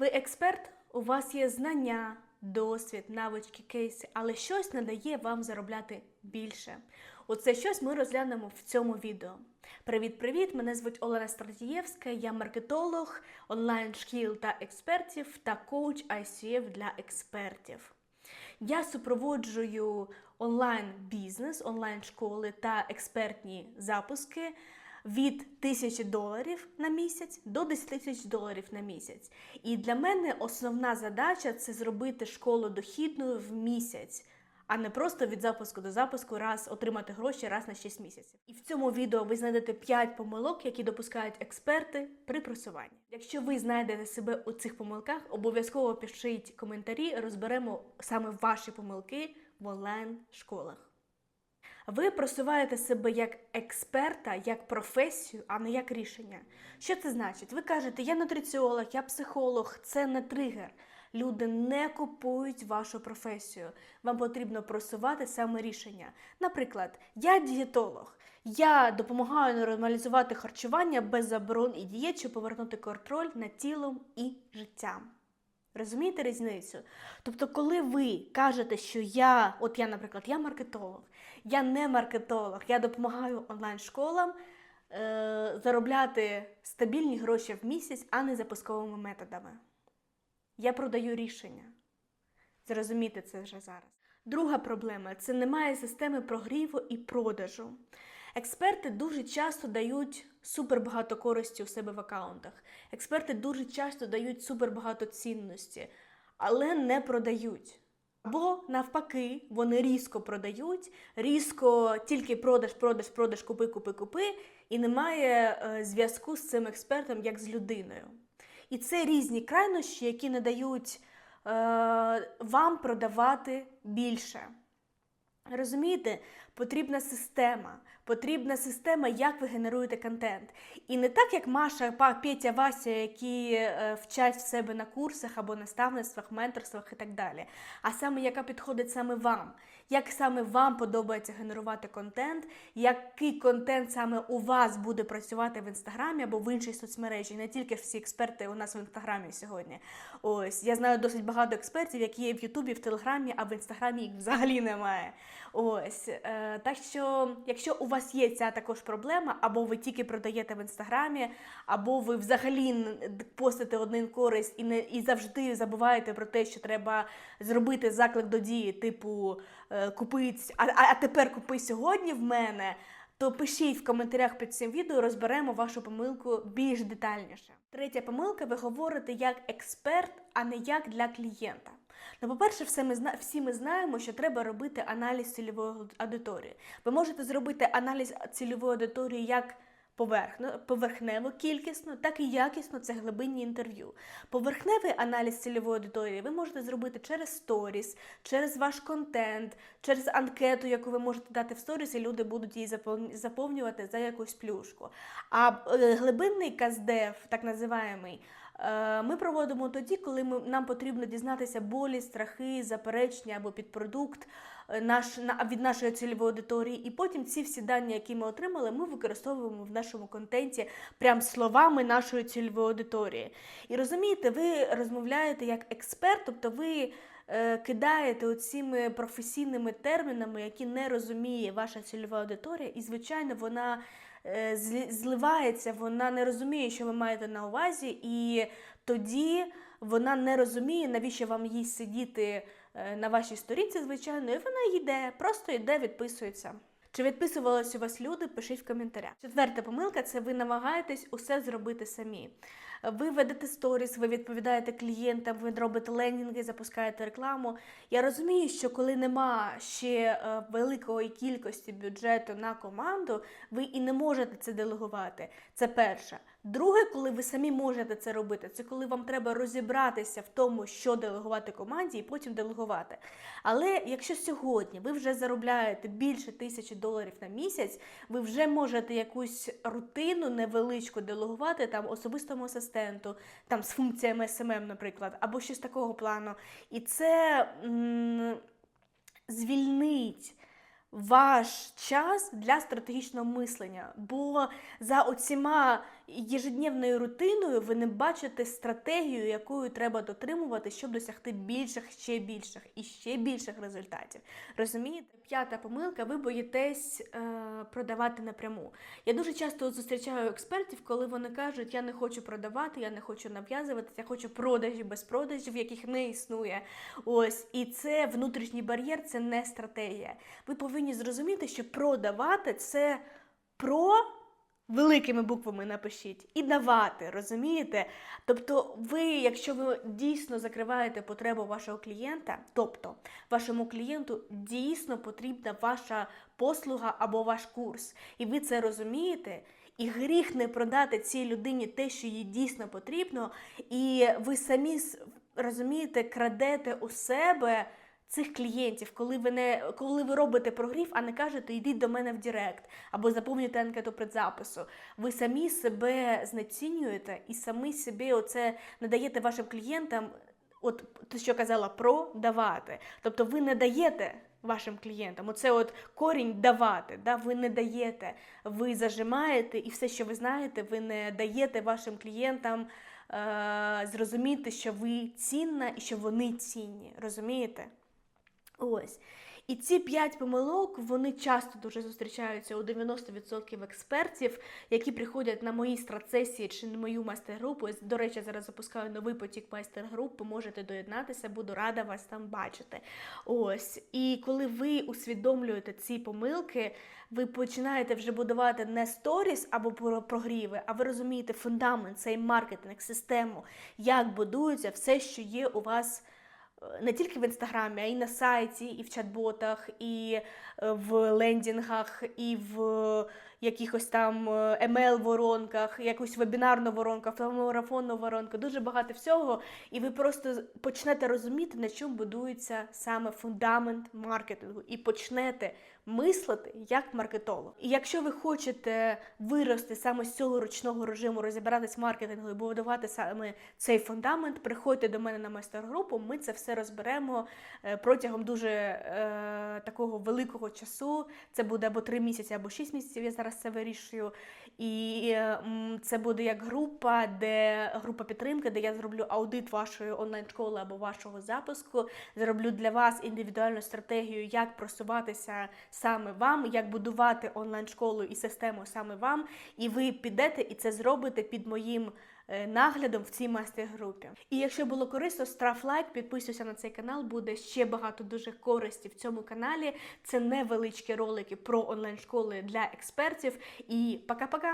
Ви експерт, у вас є знання, досвід, навички, кейси, але щось не дає вам заробляти більше. Оце щось ми розглянемо в цьому відео. Привіт-привіт! Мене звуть Олена Стратієвська, я маркетолог онлайн-шкіл та експертів та коуч ICF для експертів. Я супроводжую онлайн-бізнес, онлайн-школи та експертні запуски від тисячі доларів на місяць до 10 тисяч доларів на місяць. І для мене основна задача це зробити школу дохідною в місяць. А не просто від запуску до запуску раз отримати гроші раз на 6 місяців. І в цьому відео ви знайдете 5 помилок, які допускають експерти при просуванні. Якщо ви знайдете себе у цих помилках, обов'язково пишіть коментарі, розберемо саме ваші помилки в онлайн-школах. Ви просуваєте себе як експерта, як професію, а не як рішення. Що це значить? Ви кажете, я нутриціолог, я психолог, це не тригер. Люди не купують вашу професію. Вам потрібно просувати саме рішення. Наприклад, я дієтолог. Я допомагаю нормалізувати харчування без заборон і дієт, щоб повернути контроль над тілом і життям. Розумієте різницю? Тобто, коли ви кажете, що я, от я, наприклад, я маркетолог, я не маркетолог, я допомагаю онлайн-школам е- заробляти стабільні гроші в місяць, а не запусковими методами. Я продаю рішення. Зрозуміти це вже зараз. Друга проблема це немає системи прогріву і продажу. Експерти дуже часто дають супербагато користі у себе в аккаунтах. Експерти дуже часто дають супербагато цінності, але не продають. Або навпаки, вони різко продають, різко тільки продаж, продаж, продаж, купи, купи, купи, і немає е, зв'язку з цим експертом як з людиною. І це різні крайнощі, які не дають е, вам продавати більше. Розумієте, потрібна система, потрібна система, як ви генеруєте контент. І не так, як Маша, Петя, Вася, які е, вчать в себе на курсах або наставництвах, менторствах і так далі. А саме, яка підходить саме вам, як саме вам подобається генерувати контент, який контент саме у вас буде працювати в інстаграмі або в іншій соцмережі. Не тільки всі експерти у нас в інстаграмі сьогодні. Ось я знаю досить багато експертів, які є в Ютубі, в Телеграмі, а в інстаграмі їх взагалі немає. Ось е, так що, якщо у вас є ця також проблема, або ви тільки продаєте в інстаграмі, або ви взагалі постите один користь і не і завжди забуваєте про те, що треба зробити заклик до дії, типу е, купить, а, а тепер купи сьогодні в мене. То пишіть в коментарях під цим відео, розберемо вашу помилку більш детальніше. Третя помилка: ви говорите як експерт, а не як для клієнта. Ну, по-перше, все ми зна... всі ми знаємо, що треба робити аналіз цільової аудиторії. Ви можете зробити аналіз цільової аудиторії як поверхно, поверхнево, кількісно, так і якісно це глибинні інтерв'ю. Поверхневий аналіз цільової аудиторії ви можете зробити через сторіс, через ваш контент, через анкету, яку ви можете дати в сторіс, і люди будуть її запов- заповнювати за якусь плюшку. А е, глибинний каздев, так називаємий, Е, Ми проводимо тоді, коли ми, нам потрібно дізнатися болі, страхи, заперечення або підпродукт наш, на, від нашої цільової аудиторії. І потім ці всі дані, які ми отримали, ми використовуємо в нашому контенті прям словами нашої цільової аудиторії. І розумієте, ви розмовляєте як експерт, тобто ви е, кидаєте оціми професійними термінами, які не розуміє ваша цільова аудиторія, і, звичайно, вона е, зливається, вона не розуміє, що ви маєте на увазі, і тоді вона не розуміє, навіщо вам їй сидіти е, на вашій сторінці, звичайно, і вона йде, просто йде, відписується. Чи відписувалися у вас люди? Пишіть в коментарях. Четверта помилка це ви намагаєтесь усе зробити самі. Ви ведете сторіс, ви відповідаєте клієнтам, ви робите ленінги, запускаєте рекламу. Я розумію, що коли нема ще е, великої кількості бюджету на команду, ви і не можете це делегувати. Це перше. Друге, коли ви самі можете це робити, це коли вам треба розібратися в тому, що делегувати команді, і потім делегувати. Але якщо сьогодні ви вже заробляєте більше тисячі доларів на місяць, ви вже можете якусь рутину невеличку делегувати там особистому асистенту, там з функціями SMM, наприклад, або щось такого плану. І це м, звільнить ваш час для стратегічного мислення. Бо за оціма єжедневною рутиною ви не бачите стратегію, якою треба дотримувати, щоб досягти більших, ще більших і ще більших результатів. Розумієте? П'ята помилка, ви боїтесь е, продавати напряму. Я дуже часто зустрічаю експертів, коли вони кажуть, я не хочу продавати, я не хочу нав'язуватися, я хочу продажі без продажів, яких не існує. Ось, і це внутрішній бар'єр, це не стратегія. Ви повинні зрозуміти, що продавати це про великими буквами напишіть і давати, розумієте? Тобто, ви, якщо ви дійсно закриваєте потребу вашого клієнта, тобто вашому клієнту дійсно потрібна ваша послуга або ваш курс, і ви це розумієте. І гріх не продати цій людині те, що їй дійсно потрібно, і ви самі розумієте, крадете у себе цих клієнтів, коли ви не коли ви робите прогрів, а не кажете йдіть до мене в Директ або заповнюйте анкету предзапису. Ви самі себе знецінюєте і самі собі оце не даєте вашим клієнтам. От те, що казала, продавати. Тобто ви не даєте вашим клієнтам. Оце от корінь давати. Да? Ви не даєте, ви зажимаєте, і все, що ви знаєте, ви не даєте вашим клієнтам е- зрозуміти, що ви цінна і що вони цінні. Розумієте? Ось. І ці п'ять помилок вони часто дуже зустрічаються у 90% експертів, які приходять на мої страцесії чи на мою майстер-групу. До речі, зараз запускаю новий потік майстер-груп. Можете доєднатися, буду рада вас там бачити. Ось. І коли ви усвідомлюєте ці помилки, ви починаєте вже будувати не сторіс або прогріви, а ви розумієте фундамент, цей маркетинг, систему, як будується все, що є у вас не тільки в інстаграмі, а й на сайті, і в чат-ботах, і е, в лендінгах, і в якихось там емейл-воронках, якусь вебінарну воронку, марафонну воронку, дуже багато всього. І ви просто почнете розуміти, на чому будується саме фундамент маркетингу, і почнете мислити як маркетолог. І якщо ви хочете вирости саме з цього ручного режиму, розібратись в маркетингу і будувати саме цей фундамент, приходьте до мене на майстер-групу. Ми це все розберемо е, протягом дуже е, такого великого часу. Це буде або 3 місяці, або 6 місяців. Я зараз це вирішую. І це буде як група, де група підтримки, де я зроблю аудит вашої онлайн-школи або вашого запуску. Зроблю для вас індивідуальну стратегію, як просуватися саме вам, як будувати онлайн-школу і систему саме вам. І ви підете і це зробите під моїм е, наглядом в цій майстер-групі. І якщо було корисно, став лайк, підписуйся на цей канал, буде ще багато дуже користі в цьому каналі. Це невеличкі ролики про онлайн-школи для експертів. І пока-пока!